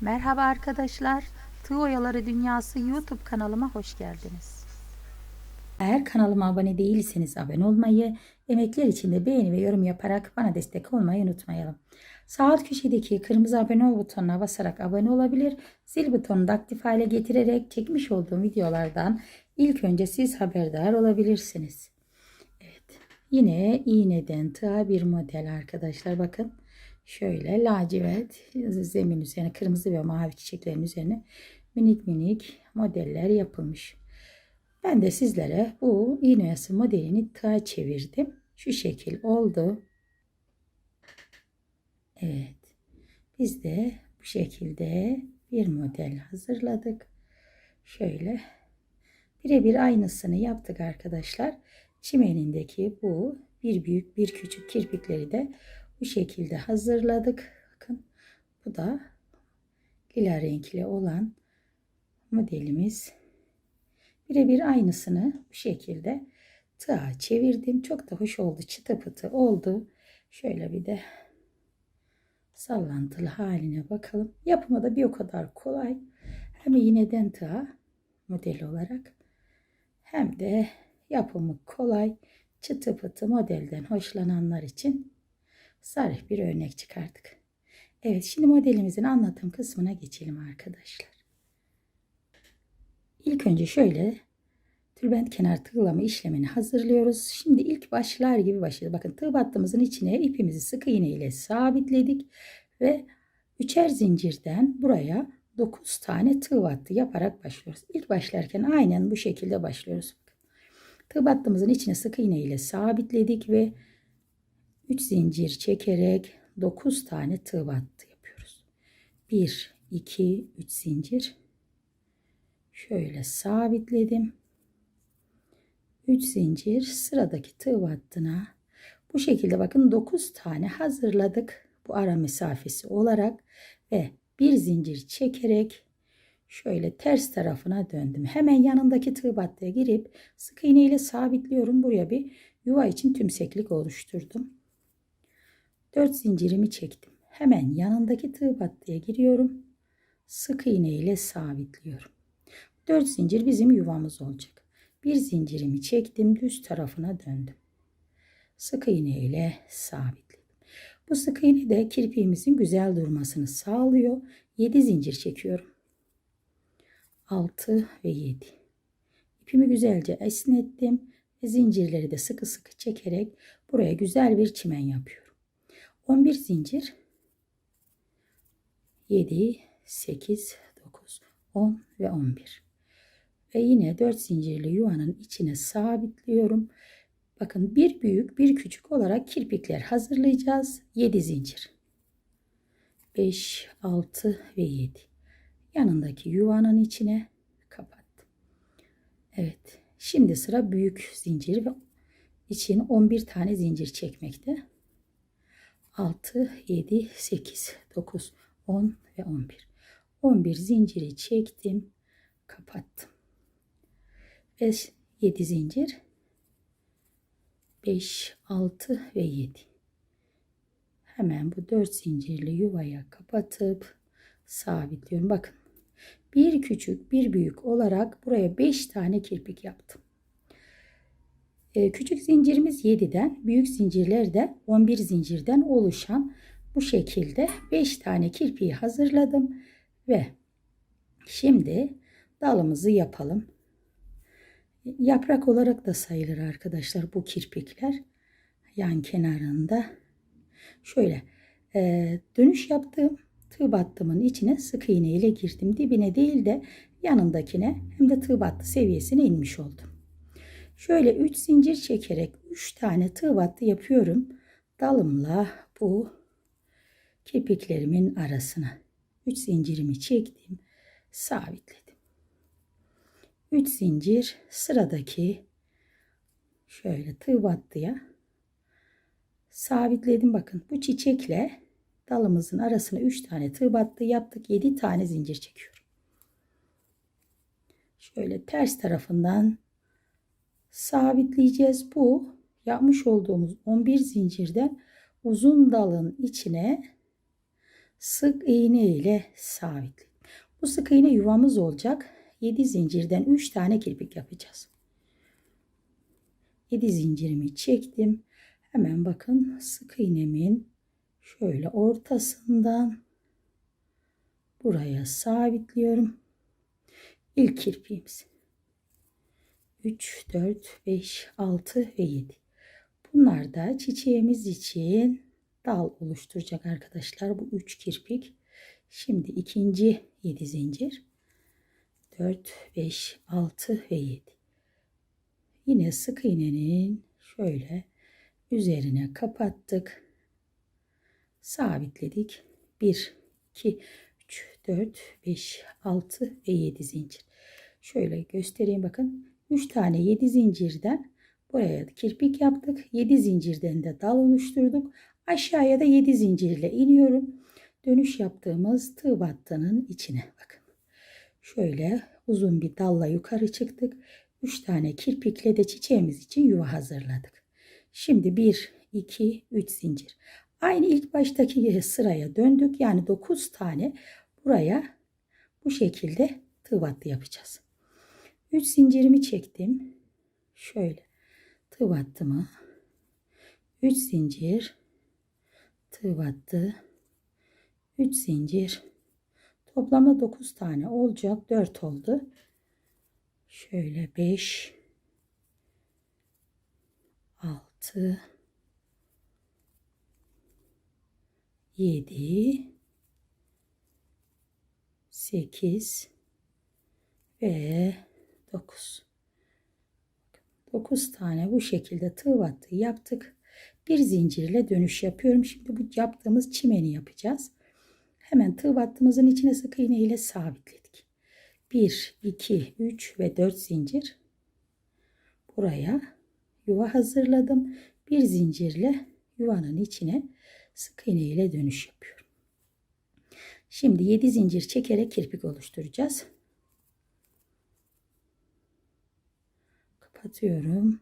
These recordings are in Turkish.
Merhaba arkadaşlar. Tığ Oyaları Dünyası YouTube kanalıma hoş geldiniz. Eğer kanalıma abone değilseniz abone olmayı, emekler için de beğeni ve yorum yaparak bana destek olmayı unutmayalım. Sağ alt köşedeki kırmızı abone ol butonuna basarak abone olabilir, zil butonunu da aktif hale getirerek çekmiş olduğum videolardan ilk önce siz haberdar olabilirsiniz. Evet, yine iğneden tığa bir model arkadaşlar bakın. Şöyle lacivert zemin üzerine kırmızı ve mavi çiçeklerin üzerine minik minik modeller yapılmış. Ben de sizlere bu iğne oyası modelini tığa çevirdim. Şu şekil oldu. Evet. Biz de bu şekilde bir model hazırladık. Şöyle birebir aynısını yaptık arkadaşlar. Çimenindeki bu bir büyük bir küçük kirpikleri de bu şekilde hazırladık. Bakın bu da lila renkli olan modelimiz. Birebir aynısını bu şekilde tığa çevirdim. Çok da hoş oldu. Çıtı pıtı oldu. Şöyle bir de sallantılı haline bakalım. Yapımı da bir o kadar kolay. Hem iğneden tığa model olarak hem de yapımı kolay. Çıtı pıtı modelden hoşlananlar için zarif bir örnek çıkardık. Evet şimdi modelimizin anlatım kısmına geçelim arkadaşlar. İlk önce şöyle tülbent kenar tığlama işlemini hazırlıyoruz. Şimdi ilk başlar gibi başlıyoruz. Bakın tığ battığımızın içine ipimizi sık iğne ile sabitledik ve üçer zincirden buraya 9 tane tığ battı yaparak başlıyoruz. İlk başlarken aynen bu şekilde başlıyoruz. Tığ battığımızın içine sık iğne ile sabitledik ve 3 zincir çekerek 9 tane tığ battı yapıyoruz. 1 2 3 zincir şöyle sabitledim. 3 zincir sıradaki tığ battına bu şekilde bakın 9 tane hazırladık bu ara mesafesi olarak ve bir zincir çekerek şöyle ters tarafına döndüm. Hemen yanındaki tığ battıya girip sık iğne ile sabitliyorum. Buraya bir yuva için tümseklik oluşturdum. 4 zincirimi çektim. Hemen yanındaki tığ battıya giriyorum. Sık iğne ile sabitliyorum. 4 zincir bizim yuvamız olacak. Bir zincirimi çektim. Düz tarafına döndüm. Sık iğne ile sabitledim. Bu sık iğne de kirpiğimizin güzel durmasını sağlıyor. 7 zincir çekiyorum. 6 ve 7. İpimi güzelce esnettim ve zincirleri de sıkı sıkı çekerek buraya güzel bir çimen yapıyorum. 11 zincir. 7 8 9 10 ve 11 ve yine 4 zincirli yuvanın içine sabitliyorum. Bakın bir büyük bir küçük olarak kirpikler hazırlayacağız. 7 zincir. 5 6 ve 7 yanındaki yuvanın içine kapattım. Evet şimdi sıra büyük zincir ve için 11 tane zincir çekmekte 6, 7, 8, 9, 10 ve 11. 11 zinciri çektim. Kapattım. 5, 7 zincir. 5, 6 ve 7. Hemen bu 4 zincirli yuvaya kapatıp sabitliyorum. Bakın. Bir küçük bir büyük olarak buraya 5 tane kirpik yaptım. Ee, küçük zincirimiz 7'den, büyük zincirler de 11 zincirden oluşan bu şekilde 5 tane kirpiği hazırladım ve şimdi dalımızı yapalım. Yaprak olarak da sayılır arkadaşlar bu kirpikler. Yan kenarında şöyle e, dönüş yaptığım tığ battımın içine sık iğne ile girdim. Dibine değil de yanındakine hem de tığ battı seviyesine inmiş oldum. Şöyle 3 zincir çekerek 3 tane tığ battı yapıyorum. Dalımla bu kirpiklerimin arasına 3 zincirimi çektim. Sabitledim. 3 zincir sıradaki şöyle tığ battıya sabitledim. Bakın bu çiçekle dalımızın arasına 3 tane tığ battı yaptık. 7 tane zincir çekiyorum. Şöyle ters tarafından sabitleyeceğiz. Bu yapmış olduğumuz 11 zincirden uzun dalın içine sık iğne ile sabitledim. Bu sık iğne yuvamız olacak. 7 zincirden 3 tane kirpik yapacağız. 7 zincirimi çektim. Hemen bakın sık iğnemin şöyle ortasından buraya sabitliyorum. İlk kirpiğimiz. 3, 4, 5, 6 ve 7. Bunlar da çiçeğimiz için dal oluşturacak arkadaşlar. Bu 3 kirpik. Şimdi ikinci 7 zincir. 4, 5, 6 ve 7. Yine sık iğnenin şöyle üzerine kapattık. Sabitledik. 1, 2, 3, 4, 5, 6 ve 7 zincir. Şöyle göstereyim bakın. 3 tane 7 zincirden buraya kirpik yaptık. 7 zincirden de dal oluşturduk. Aşağıya da 7 zincirle iniyorum. Dönüş yaptığımız tığ battının içine bakın. Şöyle uzun bir dalla yukarı çıktık. 3 tane kirpikle de çiçeğimiz için yuva hazırladık. Şimdi 1, 2, 3 zincir. Aynı ilk baştaki sıraya döndük. Yani 9 tane buraya bu şekilde tığ battı yapacağız. 3 zincirimi çektim. Şöyle. Tığ battımı 3 zincir. Tığ battı. 3 zincir. Toplamda 9 tane olacak. 4 oldu. Şöyle 5 6 7 8 ve 9 9 tane bu şekilde tığ battı yaptık. Bir zincirle dönüş yapıyorum. Şimdi bu yaptığımız çimeni yapacağız. Hemen tığ battığımızın içine sık iğne ile sabitledik. 1 2 3 ve 4 zincir. Buraya yuva hazırladım. Bir zincirle yuvanın içine sık iğne ile dönüş yapıyorum. Şimdi 7 zincir çekerek kirpik oluşturacağız kapatıyorum.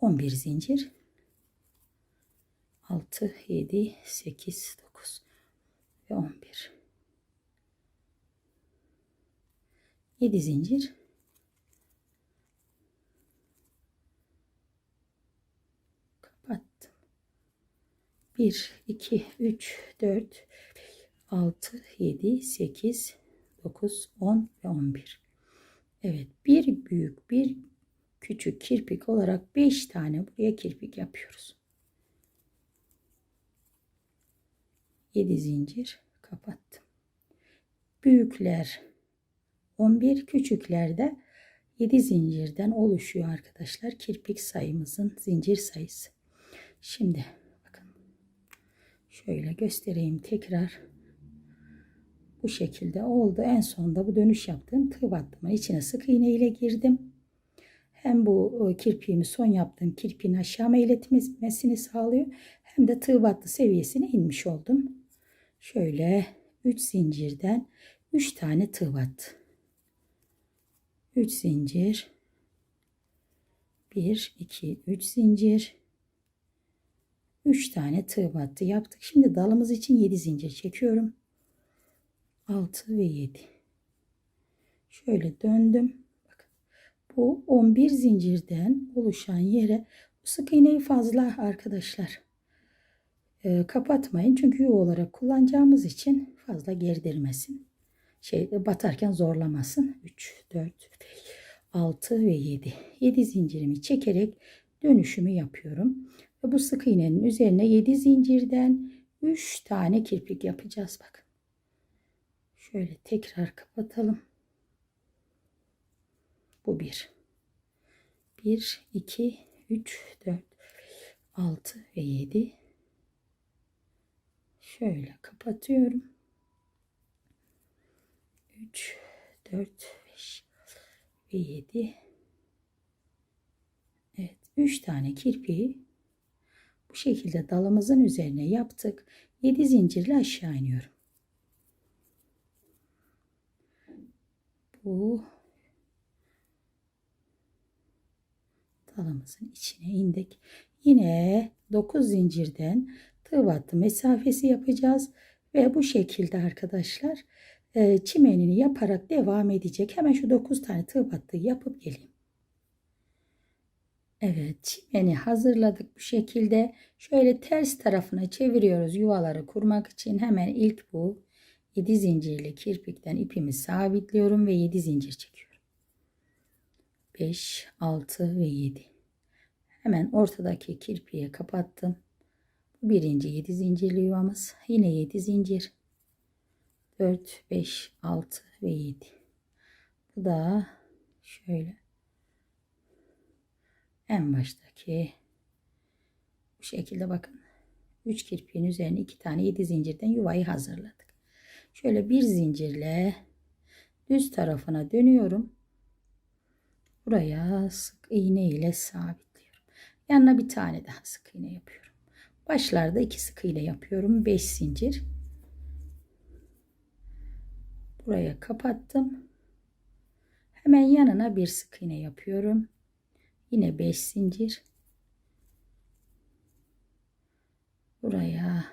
11 zincir. 6 7 8 9 ve 11 7 zincir. Kapattım. 1 2 3 4 6 7 8 9 10 ve 11 Evet bir büyük bir küçük kirpik olarak 5 tane buraya kirpik yapıyoruz. 7 zincir kapattım. Büyükler 11 küçükler de 7 zincirden oluşuyor arkadaşlar. Kirpik sayımızın zincir sayısı. Şimdi bakın şöyle göstereyim tekrar bu şekilde oldu. En sonunda bu dönüş yaptığım tığ battımın içine sık iğne ile girdim. Hem bu e, kirpiğimi son yaptığım kirpiğin aşağı meyletmesini sağlıyor. Hem de tığ battı seviyesine inmiş oldum. Şöyle 3 zincirden 3 tane tığ battı. 3 zincir 1 2 3 zincir 3 tane tığ battı yaptık. Şimdi dalımız için 7 zincir çekiyorum. 6 ve 7. Şöyle döndüm. Bakın. Bu 11 zincirden oluşan yere bu sık iğneyi fazla arkadaşlar e, kapatmayın. Çünkü yuva olarak kullanacağımız için fazla gerdirmesin. Şey batarken zorlamasın. 3, 4, 6 ve 7. 7 zincirimi çekerek dönüşümü yapıyorum. Ve bu sık iğnenin üzerine 7 zincirden 3 tane kirpik yapacağız. Bakın. Şöyle tekrar kapatalım. Bu bir. Bir, iki, üç, dört, altı ve yedi. Şöyle kapatıyorum. Üç, dört, beş ve yedi. Evet, üç tane kirpiği bu şekilde dalımızın üzerine yaptık. Yedi zincirle aşağı iniyorum. Bu dalımızın içine indik. Yine 9 zincirden tığ battı mesafesi yapacağız. Ve bu şekilde arkadaşlar e, çimenini yaparak devam edecek. Hemen şu 9 tane tığ battığı yapıp geleyim. Evet çimeni hazırladık bu şekilde. Şöyle ters tarafına çeviriyoruz yuvaları kurmak için. Hemen ilk bu 7 zincirli kirpikten ipimi sabitliyorum ve 7 zincir çekiyorum. 5, 6 ve 7. Hemen ortadaki kirpiğe kapattım. Bu birinci 7 zincirli yuvamız. Yine 7 zincir. 4, 5, 6 ve 7. Bu da şöyle en baştaki bu şekilde bakın. 3 kirpiğin üzerine 2 tane 7 zincirden yuvayı hazırladık. Şöyle bir zincirle düz tarafına dönüyorum. Buraya sık iğne ile sabitliyorum. Yanına bir tane daha sık iğne yapıyorum. Başlarda 2 sık iğne yapıyorum. 5 zincir. Buraya kapattım. Hemen yanına bir sık iğne yapıyorum. Yine 5 zincir. Buraya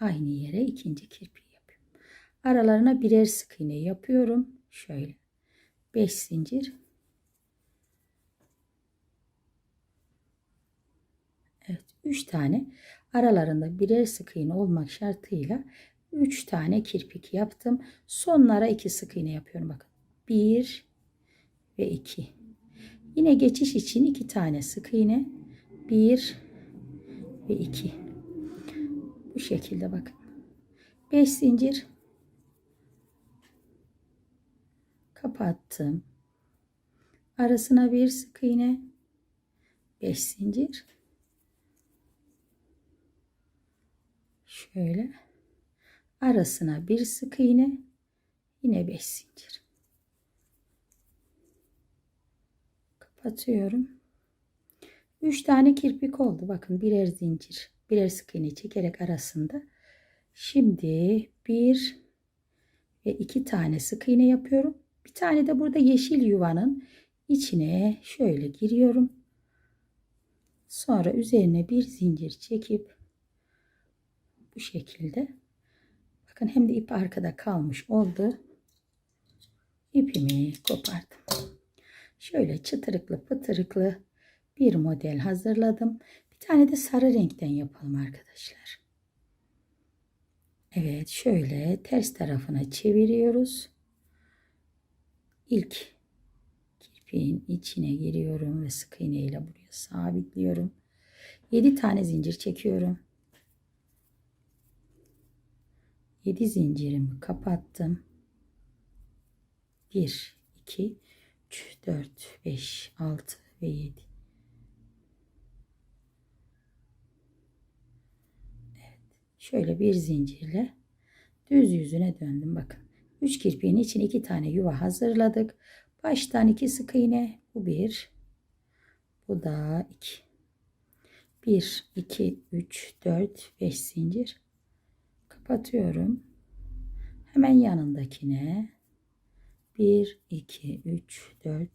aynı yere ikinci kirpiği. Aralarına birer sık iğne yapıyorum. Şöyle 5 zincir. Evet 3 tane aralarında birer sık iğne olmak şartıyla 3 tane kirpik yaptım. Sonlara 2 sık iğne yapıyorum bakın. 1 ve 2. Yine geçiş için iki tane sık iğne. Bir ve iki. Bu şekilde bakın. Beş zincir. Kapattım. Arasına bir sık iğne. Beş zincir. Şöyle. Arasına bir sık iğne. Yine beş zincir. kapatıyorum. 3 tane kirpik oldu. Bakın birer zincir, birer sık iğne çekerek arasında. Şimdi bir ve iki tane sık iğne yapıyorum. Bir tane de burada yeşil yuvanın içine şöyle giriyorum. Sonra üzerine bir zincir çekip bu şekilde bakın hem de ip arkada kalmış oldu. İpimi kopardım. Şöyle çıtırıklı pıtırıklı bir model hazırladım. Bir tane de sarı renkten yapalım arkadaşlar. Evet şöyle ters tarafına çeviriyoruz. İlk kirpiğin içine giriyorum ve sık iğne ile buraya sabitliyorum. 7 tane zincir çekiyorum. 7 zincirimi kapattım. 1 2 3, 4, 5, 6 ve 7. Evet. Şöyle bir zincirle düz yüzüne döndüm. Bakın. 3 kirpiğin için 2 tane yuva hazırladık. Baştan 2 sık iğne. Bu 1. Bu da 2. 1, 2, 3, 4, 5 zincir. Kapatıyorum. Hemen yanındakine 1 2 3 4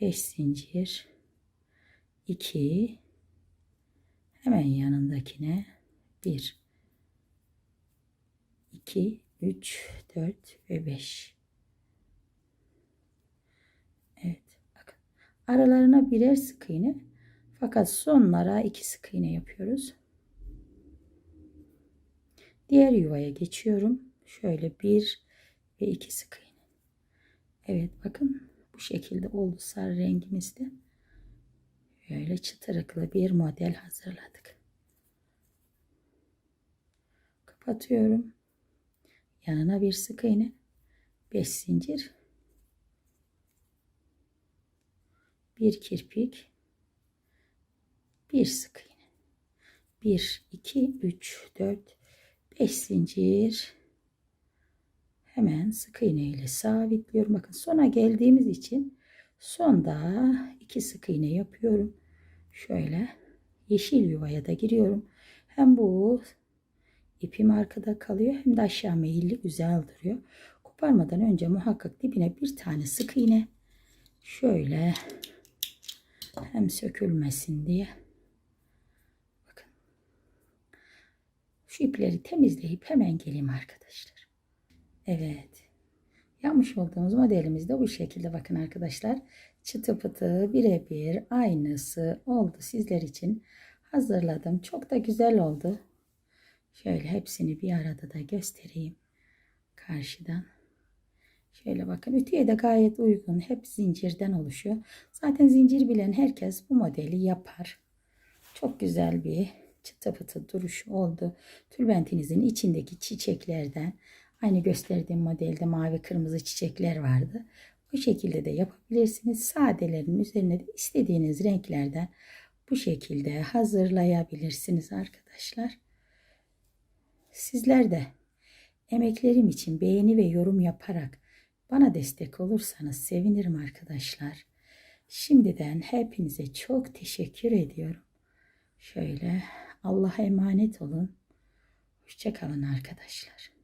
5 zincir 2 hemen yanındakine 1 2 3 4 ve 5 Evet bakın aralarına birer sık iğne fakat sonlara iki sık iğne yapıyoruz. Diğer yuvaya geçiyorum. Şöyle bir ve iki sık iğne. Evet bakın bu şekilde oldu sarı rengimizde. Böyle çıtırıklı bir model hazırladık. Kapatıyorum. Yanına bir sık iğne. 5 zincir. Bir kirpik. Bir sık iğne. 1, 2, 3, 4, 5 zincir hemen sık iğne ile sabitliyorum. Bakın sona geldiğimiz için sonda iki sık iğne yapıyorum. Şöyle yeşil yuvaya da giriyorum. Hem bu ipim arkada kalıyor hem de aşağı meyilli güzel duruyor. Koparmadan önce muhakkak dibine bir tane sık iğne şöyle hem sökülmesin diye bakın Şu ipleri temizleyip hemen geleyim arkadaşlar. Evet. Yapmış olduğumuz modelimiz de bu şekilde bakın arkadaşlar. Çıtı pıtı birebir aynısı oldu sizler için hazırladım. Çok da güzel oldu. Şöyle hepsini bir arada da göstereyim. Karşıdan. Şöyle bakın ütüye de gayet uygun. Hep zincirden oluşuyor. Zaten zincir bilen herkes bu modeli yapar. Çok güzel bir çıtı pıtı duruş oldu. Tülbentinizin içindeki çiçeklerden aynı gösterdiğim modelde mavi kırmızı çiçekler vardı. Bu şekilde de yapabilirsiniz. Sadelerin üzerine de istediğiniz renklerden bu şekilde hazırlayabilirsiniz arkadaşlar. Sizler de emeklerim için beğeni ve yorum yaparak bana destek olursanız sevinirim arkadaşlar. Şimdiden hepinize çok teşekkür ediyorum. Şöyle Allah'a emanet olun. Hoşçakalın arkadaşlar.